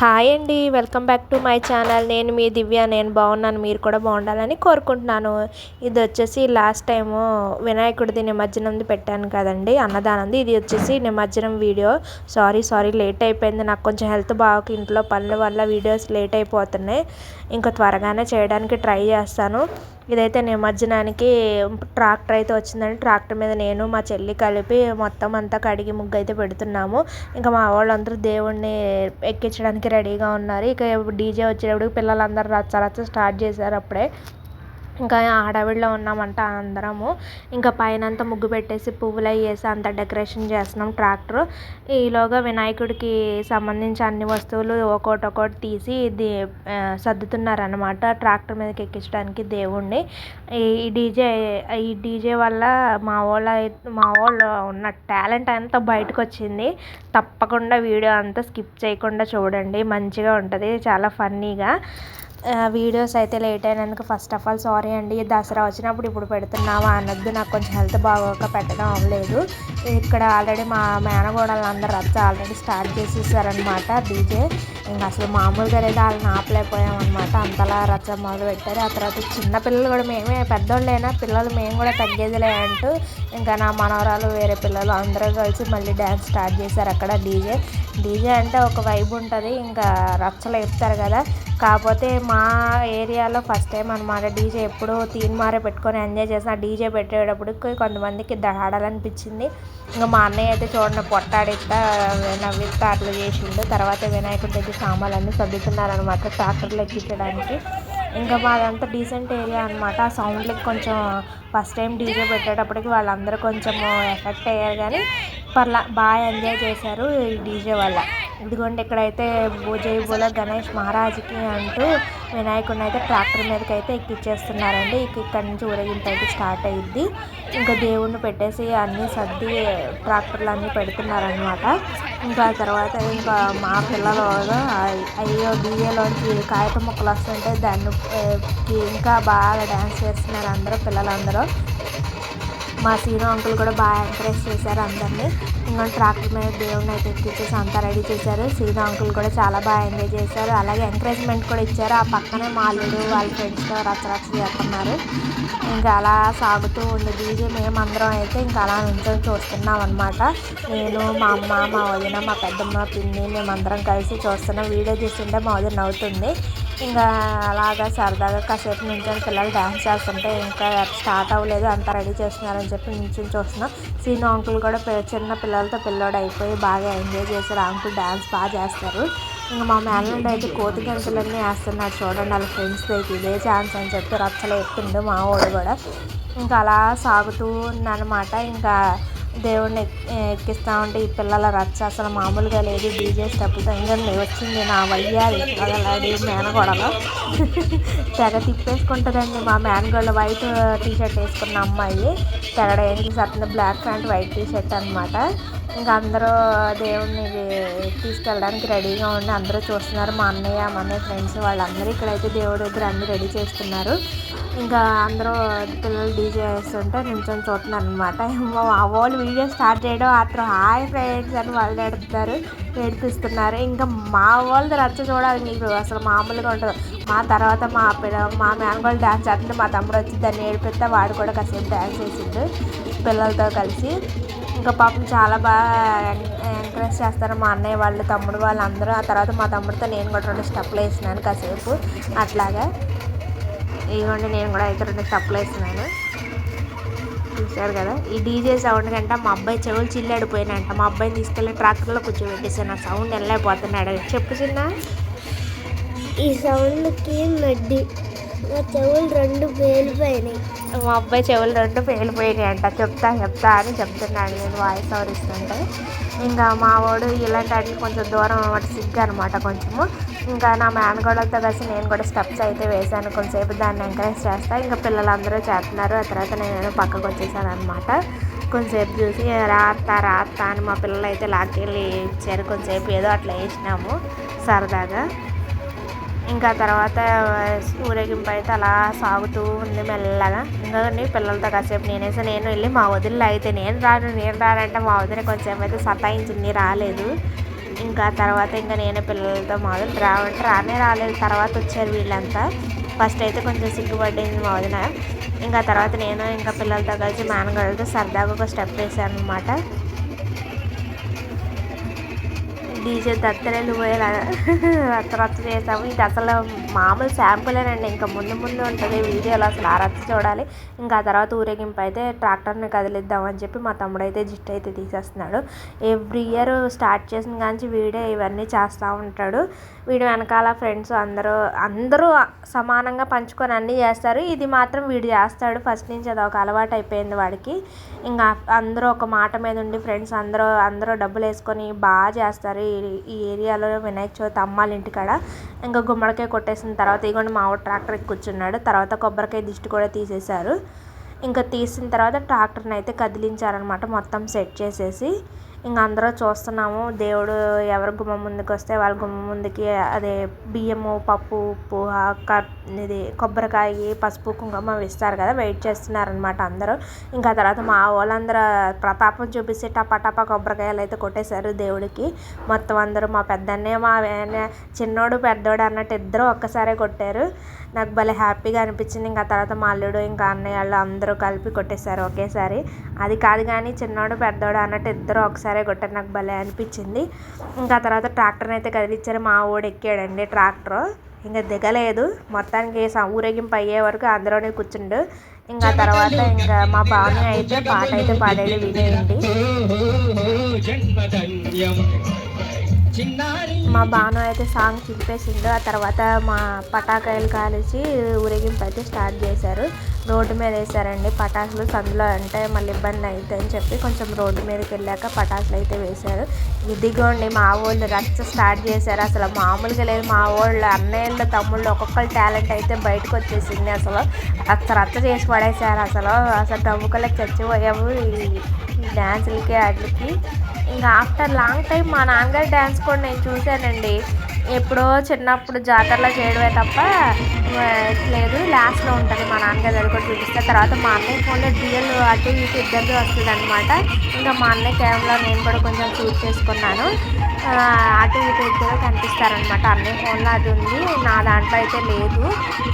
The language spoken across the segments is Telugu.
హాయ్ అండి welcome back to my channel. నేను మీ దివ్య నేను బాగున్నాను మీరు కూడా బాగుండాలని కోరుకుంటున్నాను. ఇది వచ్చేసి లాస్ట్ టైము వినాయకుడిది నిమజ్జనంది పెట్టాను కదండి అన్నదానంది. ఇది వచ్చేసి నిమజ్జనం వీడియో. సారీ సారీ లేట్ అయిపోయింది. నాకు కొంచెం హెల్త్ బాగా ఇంట్లో పనుల వల్ల వీడియోస్ లేట్ అయిపోతున్నాయి. ఇంకా త్వరగానే చేయడానికి ట్రై చేస్తాను. ఇదైతే నిమజ్జనానికి ట్రాక్టర్ అయితే వచ్చిందండి. ట్రాక్టర్ మీద నేను మా చెల్లి కలిపి మొత్తం అంతా కడిగి ముగ్గు అయితే పెడుతున్నాము. ఇంకా మా వాళ్ళందరూ దేవుణ్ణి ఎక్కించడానికి రెడీగా ఉన్నారు. ఇక డీజే వచ్చేటప్పుడు పిల్లలందరూ రచ్చ రచ్చ స్టార్ట్ చేశారు అప్పుడే. ఇంకా హడావిడిలో ఉన్నామంట అందరము. ఇంకా పైన అంతా ముగ్గు పెట్టేసి పువ్వులు అవి వేసి అంతా డెకరేషన్ చేస్తున్నాం ట్రాక్టర్. ఈలోగా వినాయకుడికి సంబంధించి అన్ని వస్తువులు ఒక్కోటి ఒక్కోటి తీసి ఇది సర్దుతున్నారనమాట ట్రాక్టర్ మీదకి ఎక్కించడానికి దేవుణ్ణి. ఈ డీజే ఈ డీజే వల్ల మా వాళ్ళ మా వాళ్ళు ఉన్న టాలెంట్ అంతా బయటకు వచ్చింది తప్పకుండా వీడియో అంతా స్కిప్ చేయకుండా చూడండి. మంచిగా ఉంటుంది. చాలా ఫన్నీగా. వీడియోస్ అయితే లేట్ అయినందుకు ఫస్ట్ ఆఫ్ ఆల్ సారీ అండి. దసరా వచ్చినప్పుడు ఇప్పుడు పెడుతున్నావా అనొద్దు నాకు కొంచెం హెల్త్ బాగోక పెట్టడం అవ్వలేదు. ఇక్కడ ఆల్రెడీ మా మేనగోడలు అందరు రచ్చ ఆల్రెడీ స్టార్ట్ చేసేసారనమాట డీజే. ఇంకా అసలు మామూలుగా లేదా వాళ్ళని ఆపలేకపోయామన్నమాట. అంతలా రచ్చ మొదలు పెట్టారు ఆ తర్వాత చిన్న పిల్లలు కూడా మేమే పెద్దోళ్ళైనా పిల్లలు మేము కూడా తగ్గేదిలే అంటూ ఇంకా నా మనవరాలు వేరే పిల్లలు అందరూ కలిసి మళ్ళీ డ్యాన్స్ స్టార్ట్ చేశారు అక్కడ డీజే. డీజే అంటే ఒక వైబ్ ఉంటుంది. ఇంకా రచ్చలు వేస్తారు కదా. కాకపోతే మా ఏరియాలో ఫస్ట్ టైం అనమాట డీజే ఎప్పుడు తీన్మారే పెట్టుకొని ఎంజాయ్ చేసిన డీజే పెట్టేటప్పటికి కొంతమందికి దహాడాలనిపించింది ఇంకా మా అన్నయ్య అయితే చూడండి పొట్టాడిస్తా నవ్విస్తా అట్లా చేసిండు. తర్వాత వినాయకుడి దగ్గర సామాన్లన్నీ సర్దుతున్నారనమాట ట్రాక్టర్లు ఎక్కించడానికి. ఇంకా మాదంతా డీసెంట్ ఏరియా అనమాట ఆ సౌండ్లకి కొంచెం ఫస్ట్ టైం డీజే పెట్టేటప్పటికి వాళ్ళందరూ కొంచెం ఎఫెక్ట్ అయ్యారు కానీ పర్లా బాగా ఎంజాయ్ చేశారు ఈ డీజే వల్ల. ఇదిగోండి ఇక్కడైతే జై బోల గణేష్ మహారాజ్కి అంటూ వినాయకుడిని అయితే ట్రాక్టర్ మీదకి అయితే ఎక్కిచ్చేస్తున్నారండి ఇక్కడ నుంచి ఊరేగింపు అయితే స్టార్ట్ అయ్యింది ఇంకా దేవుణ్ణి పెట్టేసి అన్నీ సర్ది ట్రాక్టర్లు అన్నీ పెడుతున్నారనమాట ఇంకా తర్వాత ఇంకా మా పిల్లలు అయ్యో బియ్యలోంచి కాగిత ముక్కలు వస్తుంటే దాన్ని ఇంకా బాగా డ్యాన్స్ చేస్తున్నారు అందరూ పిల్లలందరూ. మా సీను అంకుల్ కూడా బాగా ఎంకరేజ్ చేశారు అందరినీ. ఇంకా ట్రాక్టర్ మీద దేవుడిని అయితే ఎక్కించేసి అంతా రెడీ చేశారు. సీను అంకుల్ కూడా చాలా బాగా ఎంజాయ్ చేశారు. అలాగే ఎంకరేజ్మెంట్ కూడా ఇచ్చారు. ఆ పక్కనే మా అల్లుడు వాళ్ళ ఫ్రెండ్స్తో రచ్చరచ్చ చేస్తున్నారు. ఇంకా అలా సాగుతూ ఉంది. డీజే మేమందరం అయితే ఇంకా అలా నుంచొని చూస్తున్నాం అనమాట నేను మా అమ్మ మా వదిన మా పెద్దమ్మ పిన్ని మేమందరం కలిసి చూస్తున్నాం వీడియో చూస్తుంటే మా వదిన అవుతుంది ఇంకా అలాగా సరదాగా కాసేపు నుంచొని పిల్లలు డ్యాన్స్ చేస్తుంటే ఇంకా స్టార్ట్ అవ్వలేదు అంతా రెడీ చేస్తున్నారని చెప్పి నుంచొని చూస్తున్నాం. సీను అంకుల్ కూడా చిన్న పిల్లలతో పిల్లోడు అయిపోయి బాగా ఎంజాయ్ చేశారు. అంకుల్ డ్యాన్స్ బాగా చేస్తారు. ఇంకా మా మేనల్డ్ అయితే కోతి గంటలన్నీ వేస్తున్నారు చూడండి వాళ్ళ ఫ్రెండ్స్ దగ్గర ఇదే ఛాన్స్ అని చెప్పి రచ్చలు ఎత్తుండు మా వాడు కూడా. ఇంకా అలా సాగుతూ ఉందన్నమాట. ఇంకా దేవుడిని ఎక్కిస్తూ ఉంటే ఈ పిల్లల రచ్చ అసలు మామూలుగా లేదు. డీజే స్టెప్లతో ఇంకా వచ్చింది నా వయ్యాలి అదలాడి మేనగోడలో తెగ తిప్పేసుకుంటుందండి మా మేనగోళ్ళు వైట్ టీ షర్ట్ వేసుకున్న అమ్మాయి తెగడ ఏం చేసేస్తుంది black pant white T shirt అనమాట ఇంకా అందరూ దేవుడిని తీసుకెళ్ళడానికి రెడీగా ఉండి అందరూ చూస్తున్నారు. మా అన్నయ్య మా అన్నయ్య ఫ్రెండ్స్ వాళ్ళందరూ ఇక్కడైతే దేవుడి దగ్గర అన్నీ రెడీ చేస్తున్నారు. ఇంకా అందరూ పిల్లలు డీజే వేస్తుంటే నించొని చూస్తున్నాను అనమాట మా వాళ్ళు వీడియో స్టార్ట్ చేయడం అతను హాయ్ ఫ్రెండ్స్ అని వాళ్ళు ఎడుతున్నారు ఏడిపిస్తున్నారు. ఇంకా మా వాళ్ళది రచ్చ చూడాలి మీకు అసలు మామూలుగా ఉంటుంది మా తర్వాత మా పిల్ల మా మేనగోళ్ళు డ్యాన్స్ చేస్తుంటే మా తమ్ముడు వచ్చి దాన్ని ఏడిపిస్తే వాడు కూడా కాసేపు డ్యాన్స్ చేసిండు పిల్లలతో కలిసి. ఇంకా పాపం చాలా బాగా ఎంకరేజ్ చేస్తారు మా అన్నయ్య వాళ్ళు తమ్ముడు వాళ్ళందరూ. ఆ తర్వాత మా తమ్ముడితో నేను కూడా రెండు స్టెప్లు వేసినాను కాసేపు అట్లాగా. ఇదిగోండి నేను కూడా అయితే రెండు స్టెప్లు వేసినాను చూశారు కదా ఈ డీజే సౌండ్ కంటే మా అబ్బాయి చెవులు చిల్లాడిపోయినాయంట. మా అబ్బాయిని తీసుకెళ్ళి ట్రాక్టర్లో కూర్చోబెట్టేసాను ఆ సౌండ్ వెళ్ళలేకపోతున్నాడు. చెప్పు చిన్న. ఈ సౌండ్కి నడ్డి మా చెవులు రెండు పేలిపోయినాయి. మా అబ్బాయి చెవులు రెండు పేలిపోయినాయి అంట చెప్తా చెప్తా అని చెప్తున్నాడు. నేను వాయిస్ ఓవర్ ఇస్తుంటే. ఇంకా మా వాడు ఇలాంటి వాటికి కొంచెం దూరం వాటి సిగ్గు అనమాట కొంచెము. ఇంకా నా మేనగోడలతో కలిసి నేను కూడా స్టెప్స్ అయితే వేసాను కొంతసేపు దాన్ని ఎంకరేజ్ చేస్తా. ఇంకా పిల్లలందరూ చేస్తున్నారు. ఆ తర్వాత నేను పక్కకు వచ్చేసాను అనమాట కొంతసేపు చూసి రాత్తా రాత్తా అని మా పిల్లలు అయితే లాక్కెళ్ళి ఇచ్చారు. కొంతసేపు ఏదో అట్లా వేసినాము సరదాగా. ఇంకా తర్వాత ఊరేగింపు అయితే అలా సాగుతూ ఉంది మెల్లగా. ఇంకా పిల్లలతో కాసేపు నేనేసి. నేను వెళ్ళి మా వదిలిలో అయితే నేను రాను నేను రానంటే మా వదిలి కొంచెం అయితే సతాయించింది రాలేదు. ఇంకా తర్వాత ఇంకా నేనే పిల్లలతో మొదలు రావంటే రానే రాలేదు. తర్వాత వచ్చారు వీళ్ళంతా. ఫస్ట్ అయితే కొంచెం సిగ్గుపడింది మా వదిన ఇంకా తర్వాత నేను ఇంకా పిల్లలతో కలిసి మేనగడలతో సరదాగా ఒక స్టెప్ వేసాను అనమాట డీజే దత్తరేలు పోయేలా రచ్చ రచ్చ చేసాము ఇది అసలు మామూలు శాంపులేనండి. ఇంకా ముందు ముందు ఉంటుంది వీడియోలో అసలు ఆ రచ్చ చూడాలి. ఇంకా ఆ తర్వాత ఊరేగింపు అయితే ట్రాక్టర్ని కదిలిద్దామని చెప్పి మా తమ్ముడు అయితే జిస్ట్ అయితే తీసేస్తున్నాడు. ఎవ్రీ ఇయర్ స్టార్ట్ చేసిన కానీ వీడే ఇవన్నీ చేస్తూ ఉంటాడు. వీడి వెనకాల ఫ్రెండ్స్ అందరూ అందరూ సమానంగా పంచుకొని అన్నీ చేస్తారు. ఇది మాత్రం వీడు చేస్తాడు. ఫస్ట్ నుంచి అది ఒక అలవాటు అయిపోయింది వాడికి. ఇంకా అందరూ ఒక మాట మీద ఉండి ఫ్రెండ్స్ అందరూ అందరూ డబ్బులు వేసుకొని బాగా చేస్తారు. ఈ ఈ ఏరియాలో వినాయక చవితి అమ్మాళ్ళ ఇంటికాడ. ఇంకా గుమ్మడికాయ కొట్టేసిన తర్వాత ఇగోండి మా ట్రాక్టర్ ఎక్కి కూర్చున్నాడు. తర్వాత కొబ్బరికాయ దిష్టి కూడా తీసేశారు. ఇంకా తీసిన తర్వాత ట్రాక్టర్ని అయితే కదిలించారనమాట మొత్తం సెట్ చేసేసి. ఇంకా అందరూ చూస్తున్నాము. దేవుడు ఎవరి గుమ్మం ముందుకు వస్తే వాళ్ళ గుమ్మం ముందుకి అదే బియ్యము పప్పు ఉప్పు ఇది కొబ్బరికాయ పసుపు కుంకుమ ఇస్తారు కదా వెయిట్ చేస్తున్నారనమాట అందరూ. ఇంకా తర్వాత మా వాళ్ళందరూ ప్రతాపం చూపిస్తే టపా టపా కొబ్బరికాయలు అయితే కొట్టేశారు దేవుడికి. మొత్తం అందరూ మా పెద్దన్నే మా చిన్నోడు పెద్దోడు అన్నట్టు ఇద్దరు ఒక్కసారే కొట్టారు. నాకు భలే హ్యాపీగా అనిపించింది. ఇంకా తర్వాత మా అల్లుడు ఇంకా అన్నయ్య వాళ్ళు అందరూ కలిపి కొట్టేశారు ఒకేసారి. అది కాదు కానీ చిన్నోడు పెద్దోడు అన్నట్టు ఇద్దరు ఒకసారే కొట్టారు. నాకు భలే అనిపించింది. ఇంకా తర్వాత ట్రాక్టర్ని అయితే కదిలిచ్చారు. మా ఊడు ఎక్కాడండి ట్రాక్టర్. ఇంకా దిగలేదు. మొత్తానికి ఊరేగింపు అయ్యే వరకు అందులోనే కూర్చుండు. ఇంకా తర్వాత ఇంకా మా బావని అయితే పాట అయితే పాడేది వినేయండి. మా బాను అయితే సాంగ్ చింపేసిండు ఆ తర్వాత మా పటాకాయలు కాల్చి ఊరేగింపు అయితే స్టార్ట్ చేశారు. రోడ్డు మీద వేశారండి. పటాకులు సందులో అంటే మళ్ళీ ఇబ్బంది అవుతుంది అని చెప్పి కొంచెం రోడ్డు మీదకి వెళ్ళాక పటాకులు అయితే వేశారు. ఇదిగోండి మా వాళ్ళు రచ్చ స్టార్ట్ చేశారు. అసలు మామూలుగా లేదు. మా వాళ్ళు అన్నయ్యలు తమ్ముళ్ళు ఒక్కొక్కరు టాలెంట్ అయితే బయటకు వచ్చేసింది అసలు. రచ్చ రచ్చ చేసి పడేశారు అసలు. అసలు డబ్బుకలకి చచ్చిపోయాము. డ్యాన్సులకి వాటికి. ఇంకా ఆఫ్టర్ లాంగ్ టైం మా నాన్నగారి డ్యాన్స్ కూడా నేను చూశానండి. ఎప్పుడో చిన్నప్పుడు జాతరలో చేయడమే తప్ప లేదు లాస్ట్లో ఉంటుంది. మా నాన్నగారు అది కూడా చూపిస్తే తర్వాత మా అన్నయ్య ఫోన్లో డిఎల్ అటు ఇటు ఇద్దరిది వస్తుంది అనమాట ఇంకా మా అన్నయ్య కేవలం నేను కూడా కొంచెం చూస్ చేసుకున్నాను. అటు ఇటు ఇద్దరు కనిపిస్తారనమాట అన్ని ఫోన్లో అది ఉంది. నా దాంట్లో అయితే లేదు.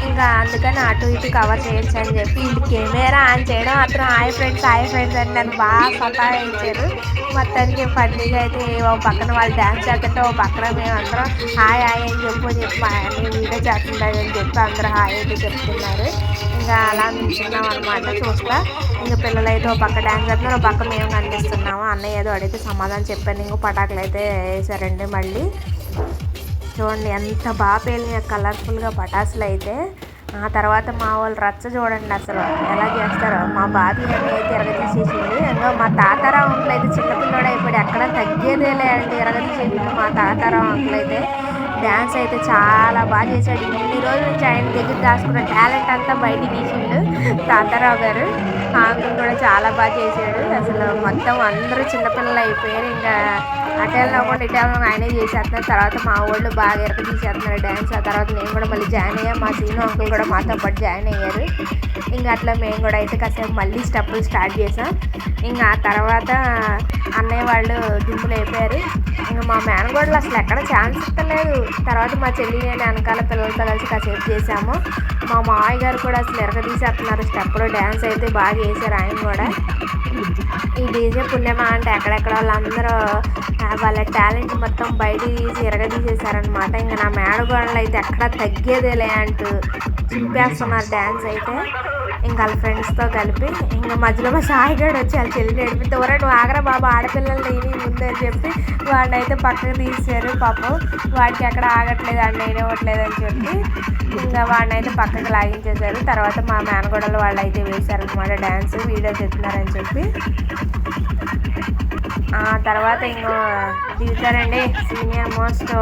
ఇంకా అందుకని అటు ఇటు కవర్ చేయొచ్చు అని చెప్పి ఇది కెమెరా ఆన్ చేయడం అతను హాయ్ ఫ్రెండ్స్ హాయ్ ఫ్రెండ్స్ అని నన్ను బాగా సతాయించారు. మొత్తానికి ఫన్నీగా అయితే ఓ పక్కన వాళ్ళు డ్యాన్స్ చేస్తుంటే ఓ పక్కన మేము అందరం హాయ్ హాయ్ అని చెప్పు అని చెప్పి మా నేను వీడియో చేస్తుంటాను అని చెప్పి అందరూ హాయ్ అయితే చెప్తున్నారు. ఇంకా అలా నిల్చున్నాం అనమాట చూస్తా. ఇంకా పిల్లలు అయితే ఓ పక్క డ్యాన్స్ చేస్తున్నారు ఓ పక్క మేము కనిపిస్తున్నాము. అన్నయ్య ఏదో అడిగితే సమాధానం చెప్పాను. ఇంకో పటాకులు అయితే వేసారండి మళ్ళీ. చూడండి ఎంత బాగా పేలినాయి కలర్ఫుల్గా పటాసులు అయితే. ఆ తర్వాత మా వాళ్ళు రచ్చ చూడండి అసలు ఎలా చేస్తారో. మా బాబీ అని అయితే ఎరగదీసేసింది. ఇంకా మా తాతారావు అంకుల్ అయితే చిన్నపిల్లడు అయిపోయాడు. ఎక్కడ తగ్గేదేలే అంటే ఎరగదీసేసింది మా తాతారావు అంకుల్ అయితే డ్యాన్స్ అయితే చాలా బాగా చేశాడు. ఇన్ని రోజుల నుంచి ఆయన దగ్గర దాచుకున్న టాలెంట్ అంతా బయట తీసిండు తాతారావు గారు. ఆ అంకుల్ కూడా చాలా బాగా చేశాడు. అసలు మొత్తం అందరూ చిన్నపిల్లలు అయిపోయారు. ఇంకా అటు వెళ్ళకుండా ఇటు ఆయనే చేసేస్తున్నారు తర్వాత మా వాళ్ళు బాగా ఎరక తీసేస్తున్నారు డ్యాన్స్ ఆ తర్వాత నేను కూడా మళ్ళీ జాయిన్ అయ్యా. మా సీను అంకుల్ కూడా మాతో పాటు జాయిన్ అయ్యారు. ఇంకా అట్లా మేము కూడా అయితే కాసేపు మళ్ళీ స్టెప్పులు స్టార్ట్ చేసాం. ఇంకా ఆ తర్వాత అన్నయ్య వాళ్ళు దుమ్ములు అయిపోయారు. ఇంకా మా మేనగోడలు అసలు ఎక్కడ ఛాన్స్ ఇస్తలేదు. తర్వాత మా చెల్లి నేను వెనకాల పిల్లలతో కలిసి కాసేపు చేసాము. మా మావయ్య గారు కూడా అసలు ఎరగ తీసేస్తున్నారు. స్టెప్లో డ్యాన్స్ అయితే బాగా చేశారు ఆయన కూడా. ఈ డీజే పుణ్యమా అంటే ఎక్కడెక్కడ వాళ్ళందరూ వాళ్ళ టాలెంట్ మొత్తం బయట తీసి ఎరగదీసేసారనమాట ఇంకా నా మేడగోడలు అయితే ఎక్కడ తగ్గేదేలే అంటూ చింపేస్తున్నారు డ్యాన్స్ అయితే. ఇంకా వాళ్ళ ఫ్రెండ్స్తో కలిపి ఇంకా మధ్యలో మా సాయిగాడు వచ్చి వాళ్ళ చెల్లి నడిపితే ఎవరో నువ్వు ఆగరా బాబా ఆడపిల్లలు లేని ముందు అని చెప్పి వాడిని అయితే పక్కకు తీసారు పాపం. వాడికి ఎక్కడ ఆగట్లేదు అండి అయినవ్వట్లేదు అని చెప్పి ఇంకా వాడిని అయితే పక్కకు లాగించేశారు. తర్వాత మా మేనగోడలు వాళ్ళు అయితే వేశారనమాట డ్యాన్స్ వీడియో చెప్తున్నారని చెప్పి. తర్వాత ఇంకో దిగుతారండి. సీనియర్ మోస్ట్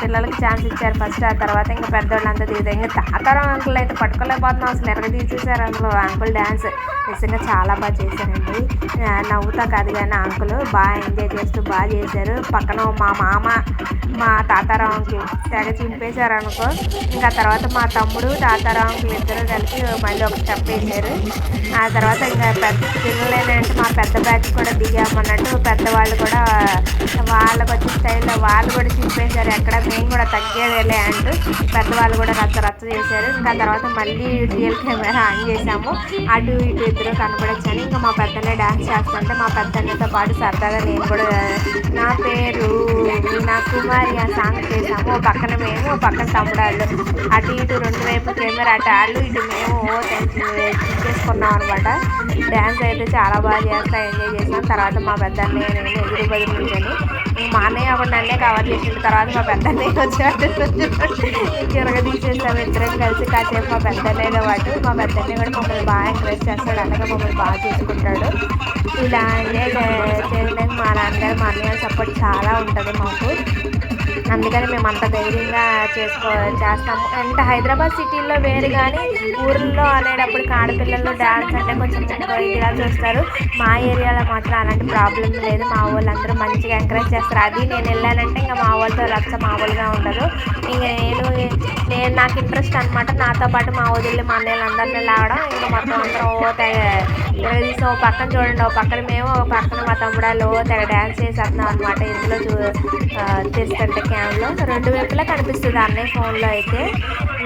పిల్లలకి ఛాన్స్ ఇచ్చారు ఫస్ట్ ఆ తర్వాత ఇంకా పెద్దవాళ్ళంతా దిగుతారు. ఇంకా తాతారం అంకుల్ అయితే పట్టుకోలేకపోతున్నాం అసలు. ఎరగ తీసేసారు అంకుల్ అంకుల్ డ్యాన్స్ నిజంగా చాలా బాగా చేశారండి. నవ్వుతా కాదు కానీ అంకుల్ బాగా ఎంజాయ్ చేస్తూ బాగా చేశారు. పక్కన మా మామ మా తాతారాం అంకుల్ తెగ చింపేశారు అనుకో. ఇంకా తర్వాత మా తమ్ముడు తాతారాం అంకుల్ ఇద్దరు కలిసి మళ్ళీ ఒక స్టెప్ వేశారు. ఆ తర్వాత ఇంకా పెద్ద పిల్లలేనంటే మా పెద్ద బ్యాచ్ కూడా దిగామన్నట్టు పెద్దవాళ్ళు కూడా వాళ్ళకి వచ్చే స్టైల్లో వాళ్ళు కూడా చింపేశారు ఎక్కడ మేము కూడా తగ్గేదేలే అంటూ పెద్దవాళ్ళు కూడా రచ్చ రచ్చ చేశారు. ఇంకా తర్వాత మళ్ళీ రియల్ కెమెరా ఆన్ చేసాము అటు ఇటు ఇద్దరు కనపడొచ్చాను ఇంకా మా పెద్దనే డ్యాన్స్ చేస్తుంటే మా పెద్దన్నతో పాటు సరదాగా నేను కూడా నా పేరు నా కుమారి ఆ సాంగ్ చేసాము ఓ పక్కన మేము ఓ పక్కన తమ్ముడాళ్ళు. అటు ఇటు రెండు వైపు కెమెరా అటు వాళ్ళు ఇటు మేము ఓ చేసుకున్నాం అనమాట డ్యాన్స్ అయితే చాలా బాగా చేస్తా ఎంజాయ్ చేసాం తర్వాత మా పెద్ద నేను ఎదురు బదులు మా అన్నయ్య కూడా నన్నే కవర్ చేసిన తర్వాత మా పెద్ద అన్నయ్య వచ్చాడు. తిరగ తీసేసాము ఇద్దరం కలిసి కాసేపు మా పెద్ద అన్నయ్యతో పాటు. మా పెద్ద అన్నయ్య కూడా మమ్మల్ని బాగా ఎంకరేజ్ చేస్తాడు. అలాగే మమ్మల్ని బాగా చూసుకుంటాడు. ఇలా ఎంజాయ్ చేయడానికి మా నాన్నగారు మా అన్నయ్య సపోర్ట్ చాలా ఉంటుంది మాకు. అందుకని మేము అంత ధైర్యంగా చేసుకో చేస్తాము. అంటే హైదరాబాద్ సిటీలో వేరు కానీ ఊర్లో అనేటప్పుడు ఆడపిల్లలు డ్యాన్స్ అంటే కొంచెం ఇదిగా చూస్తారు. మా ఏరియాలో మాత్రం అలాంటి ప్రాబ్లం లేదు. మా వాళ్ళందరూ మంచిగా ఎంకరేజ్ చేస్తారు. అది నేను వెళ్ళానంటే ఇంకా మా వాళ్ళతో లక్ష మామూలుగా ఉండదు. ఇంకా నేను నేను నాకు ఇంట్రెస్ట్ అనమాట నాతో పాటు మా వదిలి మా అన్నయ్యలు అందరినీ లాగడం. ఇంకా మొత్తం అందరం ఓ తెగ తీసి ఓ పక్కన చూడండి. ఓ పక్కన మేము ఓ పక్కన మా తమ్ముడాలు ఓ తెగ డ్యాన్స్ చేసేస్తున్నాం అనమాట ఇందులో చూ ఆ, క్యామ్లో. రెండు వైపులా కనిపిస్తుంది అన్నయ్య ఫోన్లో అయితే.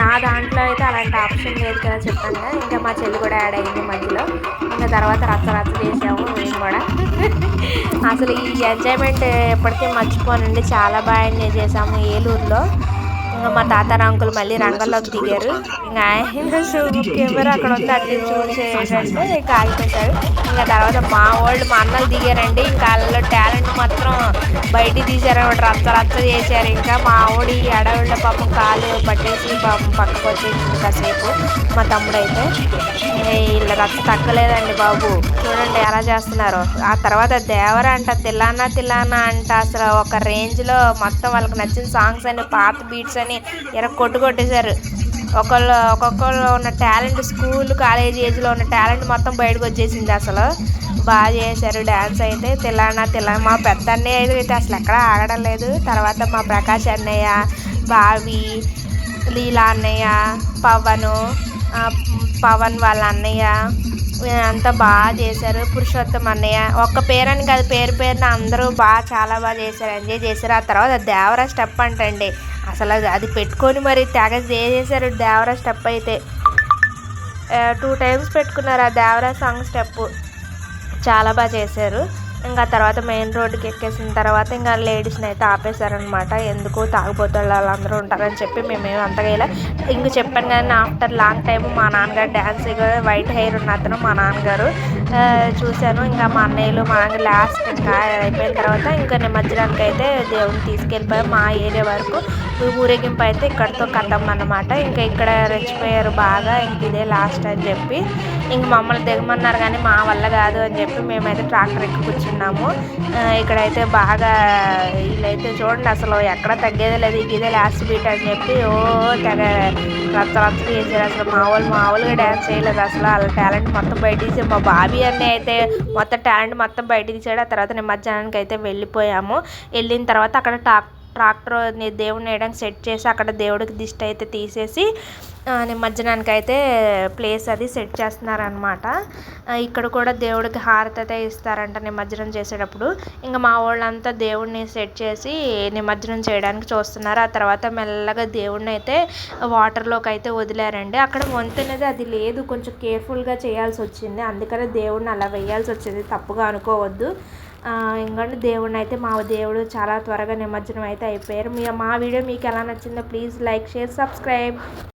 నా దాంట్లో అయితే అలాంటి ఆప్షన్ లేదు కదా చెప్పాను కదా. ఇంకా మా చెల్లి కూడా యాడ్ అయింది మధ్యలో. ఇంకా తర్వాత రచ్చ రచ్చ చేసాము మేము కూడా. అసలు ఈ ఎంజాయ్మెంట్ ఎప్పటికీ మర్చిపోనండి. చాలా బాగా ఎంజాయ్ చేసాము ఏలూరులో. ఇంకా మా తాతారా అంకుల్ మళ్ళీ రంగంలోకి దిగారు. ఇంకా ఆయన కెమెరా అక్కడ ఉంది అట్లా చూసేటంటే ఇంకా ఆగిపోతారు ఇంకా తర్వాత మా వాళ్ళు మా అన్నలు దిగారండి. ఇంకా వాళ్ళలో టాలెంట్ మాత్రం బయటికి తీసారన్నమాట రచ్చ రచ్చ చేశారు. ఇంకా మా ఆవిడ ఈ అడవిలో పాపం కాలు పట్టేసి పాపం పక్కకు వచ్చేసింది కాసేపు మా తమ్ముడు అయితే వీళ్ళ రచ్చ తగ్గలేదండి బాబు. చూడండి ఎలా చేస్తున్నారు. ఆ తర్వాత దేవర అంట తిల్లానా తిల్లానా అంట. అసలు ఒక రేంజ్లో మొత్తం వాళ్ళకి నచ్చిన సాంగ్స్ అని పాత బీట్స్ అని ఎర కొట్టు కొట్టేశారు. ఒకళ్ళు ఒక్కొక్కళ్ళు ఉన్న టాలెంట్ స్కూల్ కాలేజ్ ఏజ్లో ఉన్న టాలెంట్ మొత్తం బయటకు వచ్చేసింది అసలు. బాగా చేశారు డ్యాన్స్ అయితే. తెలంగాణ తెలంగాణ మా పెద్ద అన్నయ్య అయితే అసలు ఎక్కడ ఆగడం లేదు. తర్వాత మా ప్రకాష్ అన్నయ్య బావి లీలా అన్నయ్య పవను పవన్ వాళ్ళ అన్నయ్య అంతా బాగా చేశారు. పురుషోత్తం అన్నయ్య. ఒక్క పేరని కాదు పేరు పేరున అందరూ బాగా చాలా బాగా చేశారు. ఎంజాయ్ చేశారు. ఆ తర్వాత దేవరా స్టెప్ అంటండి. అసలు అది- అది పెట్టుకొని మరి తెగ చేసేసారు దేవరా స్టెప్ అయితే. టూ టైమ్స్ పెట్టుకున్నారు ఆ దేవరా సాంగ్ స్టెప్. చాలా బాగా చేశారు. ఇంకా తర్వాత మెయిన్ రోడ్డుకి ఎక్కేసిన తర్వాత ఇంకా లేడీస్ని అయితే ఆపేశారనమాట ఎందుకు తాగుబోతులు వాళ్ళందరూ ఉంటారని చెప్పి మేమేమి అంతగా ఇలా ఇంక చెప్పాను కానీ ఆఫ్టర్ లాంగ్ టైం మా నాన్నగారు డ్యాన్స్ వైట్ హెయిర్ ఉన్న అతను మా నాన్నగారు. చూశాను. ఇంకా మా అన్నయ్యలు మా లాస్ట్ ఇంకా అయిపోయిన తర్వాత ఇంకా నిమజ్జనానికి అయితే దేవుని తీసుకెళ్ళిపోయాం మా ఏరియా వరకు. ఊరేగింపు అయితే ఇక్కడితో కథం అన్నమాట ఇంకా ఇక్కడ రెచ్చిపోయారు బాగా. ఇంక ఇదే లాస్ట్ అని చెప్పి ఇంక మమ్మల్ని దిగమన్నారు కానీ మా వల్ల కాదు అని చెప్పి మేమైతే ట్రాక్టర్ ఎక్కి కూర్చున్నాము. ఇక్కడైతే బాగా వీళ్ళైతే చూడండి అసలు ఎక్కడ తగ్గేదే లేదు. ఇక ఇదే లాస్ట్ బీట్ అని చెప్పి ఓ తెగ రత్త రచ్చ చేశారు అసలు మామూలు మామూలుగా డ్యాన్స్ చేయలేదు అసలు. వాళ్ళ టాలెంట్ మొత్తం బయట మా బాబీ అన్నీ అయితే మొత్తం ట్యాండ్ మొత్తం బయట తీసాడు ఆ తర్వాత నిమజ్జనానికి అయితే వెళ్ళిపోయాము. వెళ్ళిన తర్వాత అక్కడ టాక్ ట్రాక్టర్ దేవుడిని వేయడానికి సెట్ చేసి అక్కడ దేవుడికి దిష్టి అయితే తీసేసి నిమజ్జనానికి అయితే ప్లేస్ అది సెట్ చేస్తున్నారనమాట ఇక్కడ కూడా దేవుడికి హారతి అయితే ఇస్తారంట నిమజ్జనం చేసేటప్పుడు. ఇంకా మా వాళ్ళంతా దేవుడిని సెట్ చేసి నిమజ్జనం చేయడానికి చూస్తున్నారు. ఆ తర్వాత మెల్లగా దేవుడిని అయితే వాటర్లోకి అయితే వదిలారండి. అక్కడ వంతెనది అది లేదు. కొంచెం కేర్ఫుల్గా చేయాల్సి వచ్చింది. అందుకనే దేవుడిని అలా వేయాల్సి వచ్చింది. తప్పుగా అనుకోవద్దు. ఎందుకంటే దేవుడిని అయితే మా దేవుడు చాలా త్వరగా నిమజ్జనం అయితే అయిపోయారు. మీ మా వీడియో మీకు ఎలా నచ్చిందో ప్లీజ్ లైక్ షేర్ సబ్స్క్రైబ్.